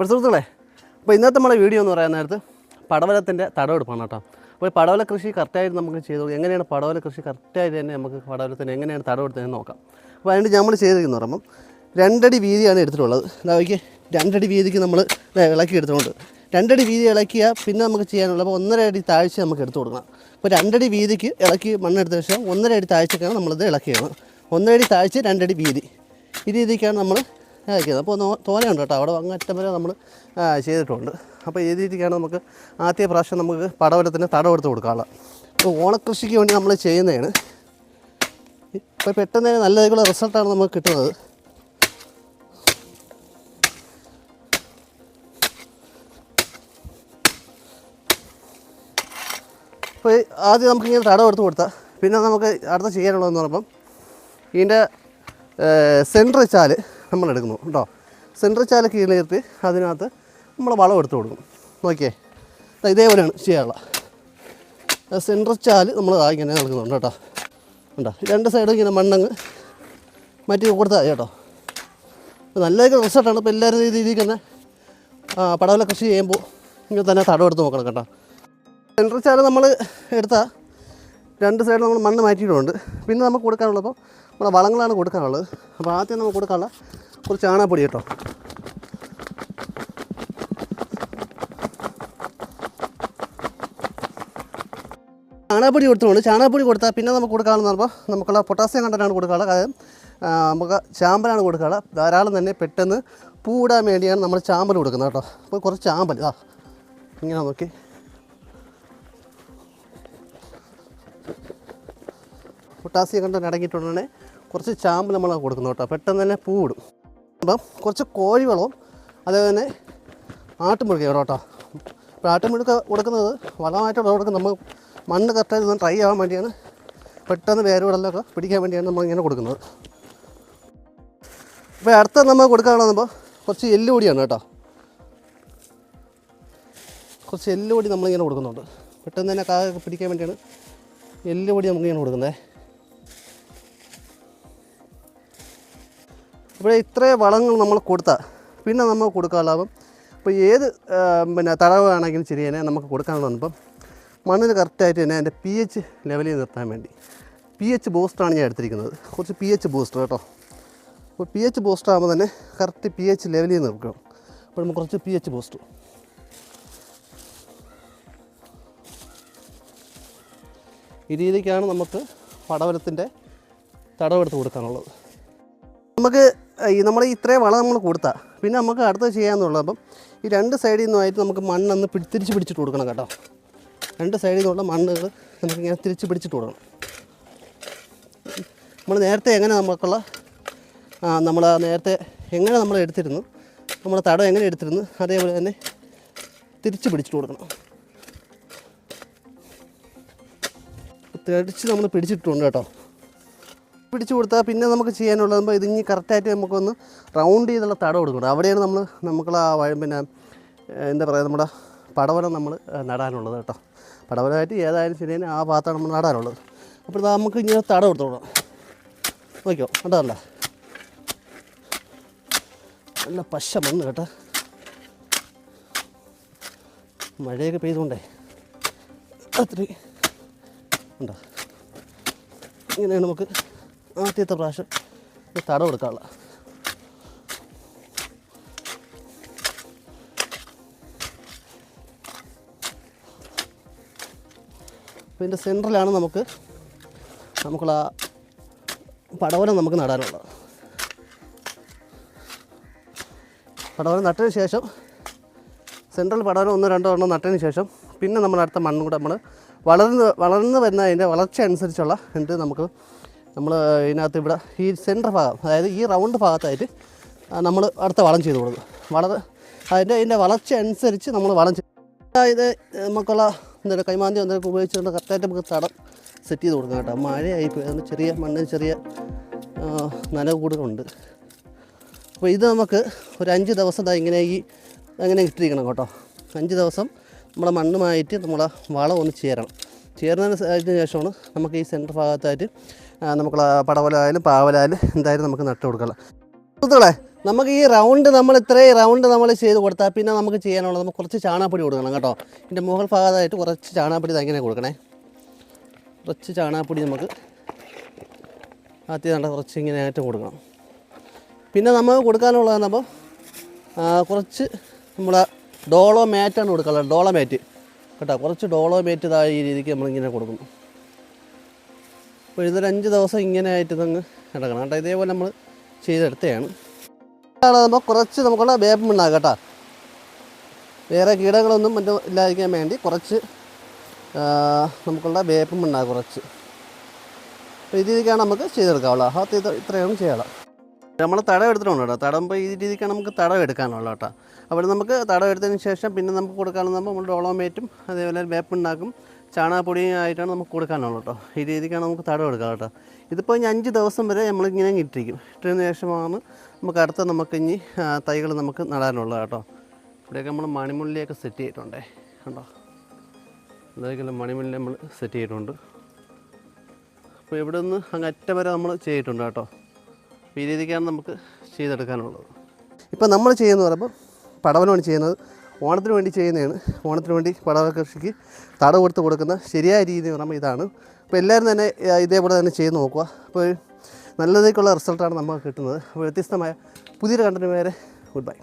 അപ്പോൾ സുഹൃത്തുക്കളെ അപ്പോൾ ഇന്നത്തെ നമ്മുടെ വീഡിയോ എന്ന് പറയാൻ നേരത്ത് പടവലത്തിന്റെ തടവെടുപ്പാണ് കേട്ടോ. അപ്പോൾ പടവല കൃഷി കറക്റ്റായിട്ട് നമുക്ക് ചെയ്തു എങ്ങനെയാണ് പടവല കൃഷി കറക്റ്റായിട്ട് തന്നെ നമുക്ക് പടവലത്തിന് എങ്ങനെയാണ് തടവെടുത്തതെന്ന് നോക്കാം. അപ്പോൾ അതിന് നമ്മൾ ചെയ്തിരിക്കുന്നു പറയുമ്പം രണ്ടടി വീതിയാണ് എടുത്തിട്ടുള്ളത്. അതായത് രണ്ടടി വീതിക്ക് നമ്മൾ ഇളക്കി എടുത്തുകൊണ്ട് രണ്ടടി വീതി ഇളക്കിയാൽ പിന്നെ നമുക്ക് ചെയ്യാനുള്ളത് അപ്പോൾ ഒന്നര അടി താഴ്ച നമുക്ക് എടുത്തു കൊടുക്കണം. അപ്പോൾ രണ്ടടി വീതിക്ക് ഇളക്കി മണ്ണെടുത്ത ശേഷം ഒന്നര അടി താഴ്ചക്കാണ് നമ്മളിത് ഇളക്കിയത്. ഒന്നര അടി താഴ്ച രണ്ടടി വീതി. ഈ രീതിക്കാണ് നമ്മൾ അയക്കുന്നത് അപ്പോൾ തോനെയുണ്ട് കേട്ടോ. അവിടെ അങ്ങറ്റം വരെ നമ്മൾ ചെയ്തിട്ടുണ്ട്. അപ്പോൾ ഏത് രീതിക്കാണ് നമുക്ക് ആദ്യ പ്രാവശ്യം നമുക്ക് പടവലത്തിന് തടവെടുത്ത് കൊടുക്കാനുള്ളത് അപ്പോൾ ഓണക്കൃഷിക്ക് വേണ്ടി നമ്മൾ ചെയ്യുന്നതാണ്. ഇപ്പോൾ പെട്ടെന്ന് തന്നെ നല്ല രീതിയിലുള്ള റിസൾട്ടാണ് നമുക്ക് കിട്ടുന്നത്. അപ്പോൾ ഈ ആദ്യം നമുക്കിങ്ങനെ തടവെടുത്ത് കൊടുത്താൽ പിന്നെ നമുക്ക് അടുത്ത ചെയ്യാനുള്ളതെന്ന് പറയുമ്പം ഇതിന്റെ സെൻട്രൽ ചാൽ നമ്മൾ എടുക്കുന്നു കേട്ടോ. സെൻട്രൽ ചാല കീഴിലിർത്തി അതിനകത്ത് നമ്മൾ വളം എടുത്ത് കൊടുക്കും. നോക്കിയേ. ഇതേപോലെയാണ് ചെയ്യാനുള്ള. സെൻട്രൽ ചാൽ നമ്മൾ ഇങ്ങനെ നൽകുന്നുണ്ട് കേട്ടോ. ഉണ്ടോ രണ്ട് സൈഡും ഇങ്ങനെ മണ്ണങ്ങ് മാറ്റി കൊടുത്താൽ കേട്ടോ. അപ്പോൾ നല്ല റിസൾട്ടാണ് ഇപ്പോൾ എല്ലാവരും രീതിക്ക് തന്നെ പടവല കൃഷി ചെയ്യുമ്പോൾ ഇങ്ങനെ തന്നെ തടവെടുത്ത് നോക്കണം കേട്ടോ. സെൻട്രൽ ചാൽ നമ്മൾ എടുത്താൽ രണ്ട് സൈഡിൽ നമ്മൾ മണ്ണ് മാറ്റിയിട്ടുണ്ട്. പിന്നെ നമുക്ക് കൊടുക്കാനുള്ളപ്പോൾ നമ്മുടെ വളങ്ങളാണ് കൊടുക്കാനുള്ളത്. അപ്പോൾ ആദ്യം നമുക്ക് കൊടുക്കാനുള്ള കുറച്ച് ചാണകപ്പൊടി കേട്ടോ. ചാണകപ്പൊടി കൊടുത്തുകൊണ്ട് ചാണകപ്പൊടി കൊടുത്താൽ പിന്നെ നമുക്ക് കൊടുക്കാമെന്ന് പറയുമ്പോൾ നമുക്കുള്ള പൊട്ടാസ്യം കണ്ടനാണ് കൊടുക്കാനുള്ളത്. അതായത് നമുക്ക് ചാമ്പലാണ് കൊടുക്കാനുള്ളത്. ധാരാളം തന്നെ പെട്ടെന്ന് പൂടാൻ വേണ്ടിയാണ് നമ്മൾ ചാമ്പൽ കൊടുക്കുന്നത് കേട്ടോ. അപ്പോൾ കുറച്ച് ചാമ്പൽ ആ ഇങ്ങനെ നോക്കി. പൊട്ടാസ്യം കണ്ടന്റ് അടങ്ങിയിട്ടുണ്ടെങ്കിൽ കുറച്ച് ചാമ്പ് നമ്മൾ കൊടുക്കുന്നു കേട്ടോ. പെട്ടെന്ന് തന്നെ പൂ ഇടും. അപ്പം കുറച്ച് കോഴിവളവും അതേപോലെ തന്നെ ആട്ടുമുഴുക കേട്ടോ. അപ്പോൾ ആട്ടുമുഴുക്ക കൊടുക്കുന്നത് വളമായിട്ട് കൊടുക്കുന്നത് നമ്മൾ മണ്ണ് കറക്റ്റായി ഡ്രൈ ആവാൻ വേണ്ടിയാണ് പെട്ടെന്ന് വേരുകളെല്ലാം പിടിക്കാൻ വേണ്ടിയാണ് നമ്മൾ ഇങ്ങനെ കൊടുക്കുന്നത്. അപ്പോൾ അടുത്ത നമ്മൾ കൊടുക്കാനുള്ളപ്പോൾ കുറച്ച് എല്ലുപൊടിയാണ് കേട്ടോ. കുറച്ച് എല്ലുപൊടി നമ്മളിങ്ങനെ കൊടുക്കുന്നുണ്ട്. പെട്ടെന്ന് തന്നെ കായൊക്കെ പിടിക്കാൻ വേണ്ടിയാണ് എല്ലുപൊടി നമുക്കിങ്ങനെ കൊടുക്കുന്നത്. ഇവിടെ ഇത്രയും വളങ്ങൾ നമ്മൾ കൊടുത്താൽ പിന്നെ നമ്മൾ കൊടുക്കാനുള്ളപ്പം ഇപ്പോൾ ഏത് പിന്നെ തടവാണെങ്കിലും ശരി തന്നെ നമുക്ക് കൊടുക്കാനുള്ളത് ഇപ്പം മണ്ണിന് കറക്റ്റായിട്ട് തന്നെ അതിന്റെ പി എച്ച് ലെവലിൽ നിർത്താൻ വേണ്ടി. പി എച്ച് ബൂസ്റ്ററാണ് ഞാൻ എടുത്തിരിക്കുന്നത്. കുറച്ച് പി എച്ച് ബൂസ്റ്റർ കേട്ടോ. അപ്പോൾ പി എച്ച് ബൂസ്റ്റർ ആകുമ്പോൾ തന്നെ കറക്റ്റ് പി എച്ച് ലെവലിൽ നിർക്കണം. അപ്പോൾ നമുക്ക് കുറച്ച് പി എച്ച് ബൂസ്റ്റർ ഈ രീതിക്കാണ് നമുക്ക് പടവലത്തിന്റെ തടവെടുത്ത് കൊടുക്കാനുള്ളത്. നമുക്ക് ഈ നമ്മൾ ഇത്രയും വളം നമ്മൾ കൊടുത്താൽ പിന്നെ നമുക്ക് അടുത്തത് ചെയ്യാമെന്നുള്ളത് അപ്പം ഈ രണ്ട് സൈഡിൽ നിന്നുമായിട്ട് നമുക്ക് മണ്ണൊന്ന് പിടി തിരിച്ച് പിടിച്ചിട്ട് കൊടുക്കണം കേട്ടോ. രണ്ട് സൈഡിൽ നിന്നുള്ള മണ്ണുകൾ നമുക്കിങ്ങനെ തിരിച്ച് പിടിച്ചിട്ട് കൊടുക്കണം. നമ്മൾ നേരത്തെ എങ്ങനെ നമുക്കുള്ള നമ്മൾ നേരത്തെ എങ്ങനെ നമ്മൾ എടുത്തിരുന്നു നമ്മൾ തടം എങ്ങനെ എടുത്തിരുന്നു അതേപോലെ തന്നെ തിരിച്ച് പിടിച്ചിട്ട് കൊടുക്കണം. തിരിച്ച് നമ്മൾ പിടിച്ചിട്ടുണ്ട് കേട്ടോ. പിടിച്ചു കൊടുത്താൽ പിന്നെ നമുക്ക് ചെയ്യാനുള്ളത് ഇത് ഇനി കറക്റ്റായിട്ട് നമുക്കൊന്ന് റൗണ്ട് ചെയ്തുള്ള തട കൊടുക്കണം അവിടെയാണ് നമ്മൾ നമുക്കുള്ള പിന്നെ എന്താ പറയുക നമ്മുടെ പടവലം നമ്മൾ നടാനുള്ളത് കേട്ടോ. പടവലമായിട്ട് ഏതായാലും ശരി ആ ഭാഗത്താണ് നമ്മൾ നടാനുള്ളത്. അപ്പോൾ നമുക്ക് ഇങ്ങനെ തടം കൊടുത്തോളാം നോക്കിയോ കണ്ടതല്ല നല്ല പശ വന്നു കേട്ടോ. മഴയൊക്കെ പെയ്തുകൊണ്ടേ. അത്രയും. ഉണ്ടോ ഇങ്ങനെയാണ് നമുക്ക് ആദ്യത്തെ പ്രാവശ്യം തടം കൊടുക്കാനുള്ള അപ്പോൾ ഇതിന്റെ സെന്ററിലാണ് നമുക്ക് നമുക്കുള്ള പടവലം നമുക്ക് നടാനുള്ളത്. പടവലം നട്ടതിന് ശേഷം സെൻട്രൽ പടവലം ഒന്നോ രണ്ടോ എണ്ണം നട്ടതിന് ശേഷം പിന്നെ നമ്മൾ അടുത്ത മണ്ണും കൂടെ നമ്മൾ വളർന്ന് വളർന്ന് വരുന്ന അതിന്റെ വളർച്ച അനുസരിച്ചുള്ള എന്ത് നമുക്ക് നമ്മൾ ഇതിനകത്ത് ഇവിടെ ഈ സെന്റർ ഭാഗം അതായത് ഈ റൗണ്ട് ഭാഗത്തായിട്ട് നമ്മൾ അടുത്ത വളം ചെയ്ത് കൊടുക്കും. വളർ അതിന്റെ അതിന്റെ വളർച്ച അനുസരിച്ച് നമ്മൾ വളം അതായത് നമുക്കുള്ള എന്താ കൈമാന്തി എന്തൊക്കെ ഉപയോഗിച്ചുകൊണ്ട് കറക്റ്റായിട്ട് നമുക്ക് തടം സെറ്റ് ചെയ്ത് കൊടുക്കാം കേട്ടോ. മഴയായി പോയി ചെറിയ മണ്ണിന് ചെറിയ നനവ് കൂടുതലുണ്ട്. അപ്പോൾ ഇത് നമുക്ക് ഒരു അഞ്ച് ദിവസം ഇങ്ങനെ ഈ അങ്ങനെ ഇട്ടിരിക്കണം കേട്ടോ. അഞ്ച് ദിവസം നമ്മളെ മണ്ണുമായിട്ട് നമ്മളെ വളം ഒന്ന് ചേരണം. ചേർന്നതിന് ശേഷമാണ് നമുക്ക് ഈ സെന്റർ ഭാഗത്തായിട്ട് ആ, നമുക്കുള്ള പടവലായാലും പാവലായാലും എന്തായാലും നമുക്ക് നട്ട് കൊടുക്കണം സുഹൃത്തുക്കളെ നമുക്ക് ഈ റൗണ്ട് നമ്മൾ ഇത്രയും റൗണ്ട് നമ്മൾ ചെയ്ത് കൊടുത്താൽ പിന്നെ നമുക്ക് ചെയ്യാനുള്ളത് നമുക്ക് കുറച്ച് ചാണാപ്പൊടി കൊടുക്കണം കേട്ടോ. ഇതിന്റെ മുകൾ ഭാഗത്തായിട്ട് കുറച്ച് ചാണാപ്പൊടി തങ്ങനെ കൊടുക്കണേ. കുറച്ച് ചാണാപ്പൊടി നമുക്ക് ആദ്യം നല്ല കുറച്ച് ഇങ്ങനെ ആയിട്ട് കൊടുക്കണം. പിന്നെ നമുക്ക് കൊടുക്കാനുള്ളത് അപ്പോൾ കുറച്ച് നമ്മളെ ഡോളോ മാറ്റാണ് കൊടുക്കാനുള്ളത്. ഡോളോ മാറ്റ്. കേട്ടോ കുറച്ച് ഡോളോ മാറ്റ് ഇതായ രീതിക്ക് നമ്മളിങ്ങനെ കൊടുക്കും. അപ്പോൾ ഇതൊരു അഞ്ച് ദിവസം ഇങ്ങനെ ആയിട്ട് ഇതങ്ങ് കിടക്കണം കേട്ടോ. ഇതേപോലെ നമ്മൾ ചെയ്തെടുത്തതാണ്. നമ്മൾ കുറച്ച് നമുക്കുള്ള വേപ്പം ഉണ്ടാകും കേട്ടോ. വേറെ കീടങ്ങളൊന്നും മറ്റും ഇല്ലാതിരിക്കാൻ വേണ്ടി കുറച്ച് നമുക്കുള്ള വേപ്പം ഉണ്ടാകും കുറച്ച്. അപ്പോൾ ഈ രീതിക്കാണ് നമുക്ക് ചെയ്തെടുക്കാവുള്ളൂ. അത് ഇത് ഇത്രയാണ് ചെയ്യാനുള്ളത് നമ്മൾ തടം എടുത്തിട്ടുണ്ട് കേട്ടോ. തടമ്പ് ഈ രീതിക്കാണ് നമുക്ക് തടം എടുക്കാനുള്ളത് കേട്ടോ. അവിടെ നമുക്ക് തടം എടുത്തതിന് ശേഷം പിന്നെ നമുക്ക് കൊടുക്കാനുള്ള നമ്മൾ ഡോളോമേറ്റും അതേപോലെ വേപ്പുണ്ടാക്കും ചാണകപ്പൊടിയും ആയിട്ടാണ് നമുക്ക് കൊടുക്കാനുള്ളത് കേട്ടോ. ഈ രീതിക്കാണ് നമുക്ക് തടം എടുക്കാം കേട്ടോ. ഇതിപ്പോൾ ഇനി അഞ്ച് ദിവസം വരെ നമ്മളിങ്ങനെ ഇട്ടിരിക്കും. ഇട്ടതിന് ശേഷമാണ് നമുക്ക് അടുത്ത നമുക്ക് ഇനി തൈകൾ നമുക്ക് നടാനുള്ളത് കേട്ടോ. ഇവിടെയൊക്കെ നമ്മൾ മണിമുള്ളിയൊക്കെ സെറ്റ് ചെയ്തിട്ടുണ്ടേ. കണ്ടോ? എന്തായാലും മണിമുള്ളി നമ്മൾ സെറ്റ് ചെയ്തിട്ടുണ്ട്. അപ്പോൾ ഇവിടെ നിന്ന് അങ്ങ് അറ്റം വരെ നമ്മൾ ചെയ്തിട്ടുണ്ട് കേട്ടോ. അപ്പോൾ ഈ രീതിക്കാണ് നമുക്ക് ചെയ്തെടുക്കാനുള്ളത്. ഇപ്പോൾ നമ്മൾ ചെയ്യുന്നത് പറയുമ്പോൾ പടവലമാണ് ചെയ്യുന്നത്. ഓണത്തിന് വേണ്ടി ചെയ്യുന്നതാണ്. ഓണത്തിന് വേണ്ടി പടവ കൃഷിക്ക് തട കൊടുത്ത് കൊടുക്കുന്ന ശരിയായ രീതി എന്ന് പറയുമ്പോൾ ഇതാണ്. അപ്പോൾ എല്ലാവരും തന്നെ ഇതേപോലെ തന്നെ ചെയ്ത് നോക്കുക. അപ്പോൾ നല്ലതേക്കുള്ള റിസൾട്ടാണ് നമുക്ക് കിട്ടുന്നത്. അപ്പോൾ വ്യത്യസ്തമായ പുതിയൊരു കണ്ടന്റ് വരെ ഗുഡ് ബൈ.